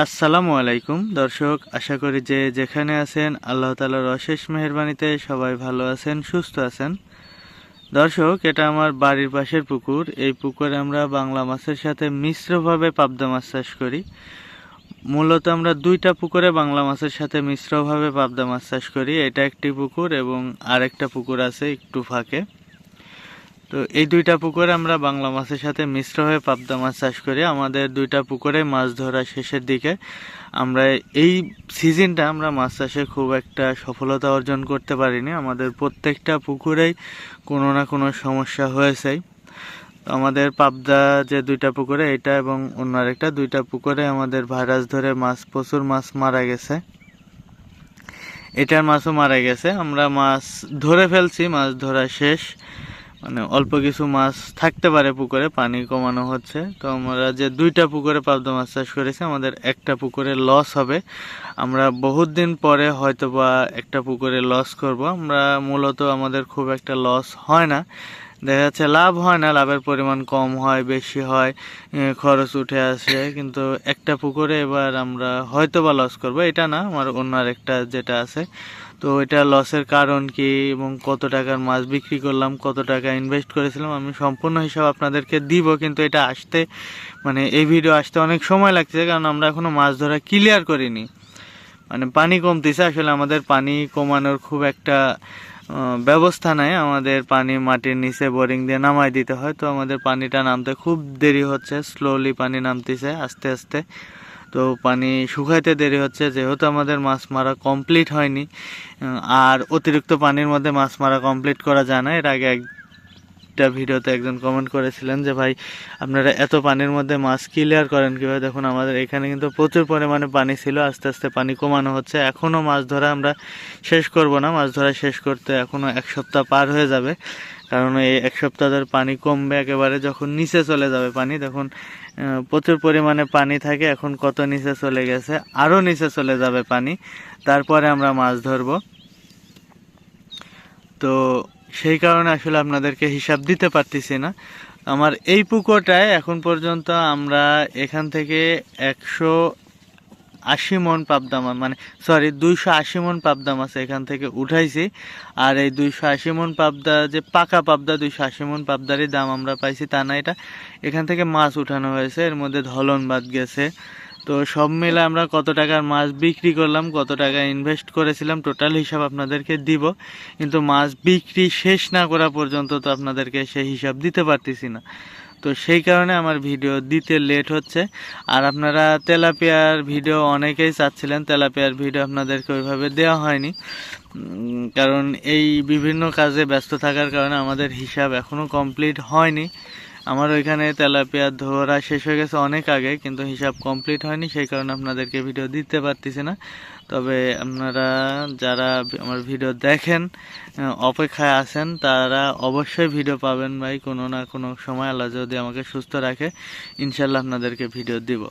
আসসালামু আলাইকুম। দর্শক, আশা করি যে যেখানে আছেন, আল্লাহ তালার অশেষ মেহরবানিতে সবাই ভালো আছেন, সুস্থ আছেন। দর্শক, এটা আমার বাড়ির পাশের পুকুর। এই পুকুরে আমরা বাংলা মাছের সাথে মিশ্রভাবে পাবদা মাছ চাষ করি। মূলত আমরা দুইটা পুকুরে বাংলা মাছের সাথে মিশ্রভাবে পাবদা মাছ চাষ করি। এটা একটি পুকুর এবং আরেকটা পুকুর আছে একটু ফাঁকে। তো এই দুইটা পুকুরে আমরা বাংলা মাছের সাথে মিশ্র হয়ে পাবদা মাছ চাষ করি। আমাদের দুইটা পুকুরে মাছ ধরা শেষের দিকে আমরা এই সিজনটা আমরা মাছ চাষে খুব একটা সফলতা অর্জন করতে পারিনি। আমাদের প্রত্যেকটা পুকুরেই কোনো না কোনো সমস্যা হয়েছে। আমাদের পাবদা যে দুইটা পুকুরে, এটা এবং অন্য আরেকটা দুইটা পুকুরে আমাদের ভাইরাস ধরে মাছ, প্রচুর মাছ মারা গেছে। এটার মাছও মারা গেছে। আমরা মাছ ধরে ফেলছি, মাছ ধরা শেষ। মানে অল্প কিছু মাছ থাকতে পারে পুকুরে, পানি কমানো হচ্ছে। তো আমরা যে দুইটা পুকুরে পাবদা মাছ চাষ করেছি, আমাদের একটা পুকুরে লস হবে। আমরা বহুত দিন পরে হয়তো বা একটা পুকুরে লস করব। আমরা মূলত আমাদের খুব একটা লস হয় না। দেখা যাচ্ছে লাভ হয় না, লাভের পরিমাণ কম হয়, বেশি হয় খরচ উঠে আসে। কিন্তু একটা পুকুরে এবার আমরা হয়তো বা লস করব। এটা না, আমার অন্য আরেকটা যেটা আছে তো এটা লসের কারণ কি এবং কত টাকার মাছ বিক্রি করলাম, কত টাকা ইনভেস্ট করেছিলাম, আমি সম্পূর্ণ হিসাব আপনাদেরকে দিব, কিন্তু এটা আসতে মানে এই ভিডিও আসতে অনেক সময় লাগছে, কারণ আমরা এখনও মাছ ধরা ক্লিয়ার করিনি। মানে পানি কমতেছে, আসলে আমাদের পানি কমানোর খুব একটা ব্যবস্থা নাই, আমাদের পানি মাটির নিচে বোরিং দিয়ে নামাই দিতে হয়, তো আমাদের পানিটা নামতে খুব দেরি হচ্ছে স্লোলি পানি নামতেছে, আস্তে আস্তে। তো পানি শুকাইতে দেরি হচ্ছে, যেহেতু আমাদের মাছ মারা কমপ্লিট হয়নি আর অতিরিক্ত পানির মধ্যে মাছ মারা কমপ্লিট করা যায় না, এর আগে একটা ভিডিওতে একজন কমেন্ট করেছিলেন যে, ভাই, আপনারা এত পানির মধ্যে মাছ ক্লিয়ার করেন কীভাবে? দেখুন, আমাদের এখানে কিন্তু প্রচুর পরিমাণে পানি ছিল, আস্তে আস্তে পানি কমানো হচ্ছে। এখনও মাছ ধরা আমরা শেষ করব না, মাছ ধরা শেষ করতে এখনও এক সপ্তাহ পার হয়ে যাবে। কারণ এই এক সপ্তাহ ধরে পানি কমবে একেবারে যখন নিচে চলে যাবে পানি। তখন প্রচুর পরিমাণে পানি থাকে, এখন কত নিচে চলে গেছে আরও নিচে চলে যাবে পানি। তারপরে আমরা মাছ ধরবো। তো সেই কারণে আসলে আপনাদেরকে হিসাব দিতে পারতেছি না। আমার এই পুকুরটায় এখন পর্যন্ত আমরা এখান থেকে একশো আশি মন পাবদা মাছ মানে সরি দুইশো আশি মন পাবদা মাছ এখান থেকে উঠাইছি। আর এই দুইশো আশি মন পাবদা, যে পাকা পাবদা, দুইশো আশি মন পাবদারই দাম আমরা পাইছি তা না, এটা এখান থেকে মাছ উঠানো হয়েছে। এর মধ্যে ধলন বাদ গেছে। তো সব মিলে আমরা কত টাকার মাছ বিক্রি করলাম কত টাকা ইনভেস্ট করেছিলাম টোটাল হিসাব আপনাদেরকে দিব। কিন্তু মাছ বিক্রি শেষ না করা পর্যন্ত তো আপনাদেরকে সেই হিসাব দিতে পারতেছি না। তো সেই কারণে আমার ভিডিও দিতে লেট হচ্ছে। আর আপনারা তেলাপিয়ার ভিডিও অনেকেই চাচ্ছিলেন তেলাপিয়ার ভিডিও আপনাদেরকে ওইভাবে দেওয়া হয়নি। কারণ এই বিভিন্ন কাজে ব্যস্ত থাকার কারণে আমাদের হিসাব এখনও কমপ্লিট হয়নি। আমার ওইখানে তেলাপিয়া ধরা শেষ হয়ে গেছে অনেক আগে, কিন্তু হিসাব কমপ্লিট হয়নি, সেই কারণে আপনাদেরকে ভিডিও দিতে পারতেছি না। তবে আপনারা যারা আমার ভিডিও দেখেন অপেক্ষায় আছেন, তারা অবশ্যই ভিডিও পাবেন ভাই, কোনো না কোনো সময় আল্লাহ যদি আমাকে সুস্থ রাখে, ইনশাল্লাহ আপনাদেরকে ভিডিও দিব।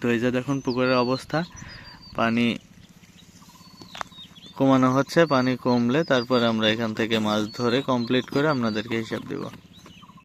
তো এই যে দেখুন পুকুরের অবস্থা, পানি কমানো হচ্ছে, পানি কমলে তারপরে আমরা এখান থেকে মাছ ধরে কমপ্লিট করে আপনাদেরকে হিসাব দিব।